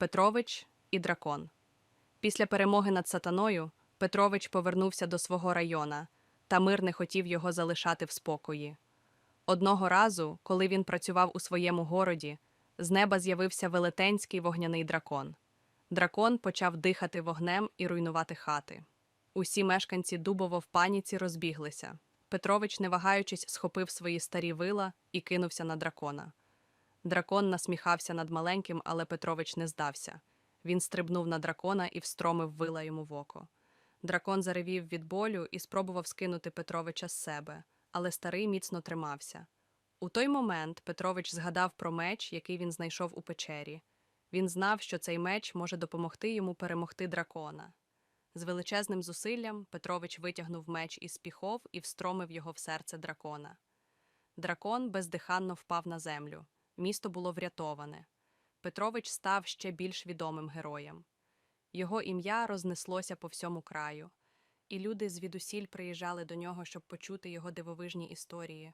Петрович і дракон. Після перемоги над сатаною Петрович повернувся до свого района, та мир не хотів його залишати в спокої. Одного разу, коли він працював у своєму городі, з неба з'явився велетенський вогняний дракон. Дракон почав дихати вогнем і руйнувати хати. Усі мешканці Дубово в паніці розбіглися. Петрович, не вагаючись, схопив свої старі вила і кинувся на дракона. Дракон насміхався над маленьким, але Петрович не здався. Він стрибнув на дракона і встромив вила йому в око. Дракон заревів від болю і спробував скинути Петровича з себе, але старий міцно тримався. У той момент Петрович згадав про меч, який він знайшов у печері. Він знав, що цей меч може допомогти йому перемогти дракона. З величезним зусиллям Петрович витягнув меч із піхов і встромив його в серце дракона. Дракон бездиханно впав на землю. Місто було врятоване. Петрович став ще більш відомим героєм. Його ім'я рознеслося по всьому краю, і люди звідусіль приїжджали до нього, щоб почути його дивовижні історії.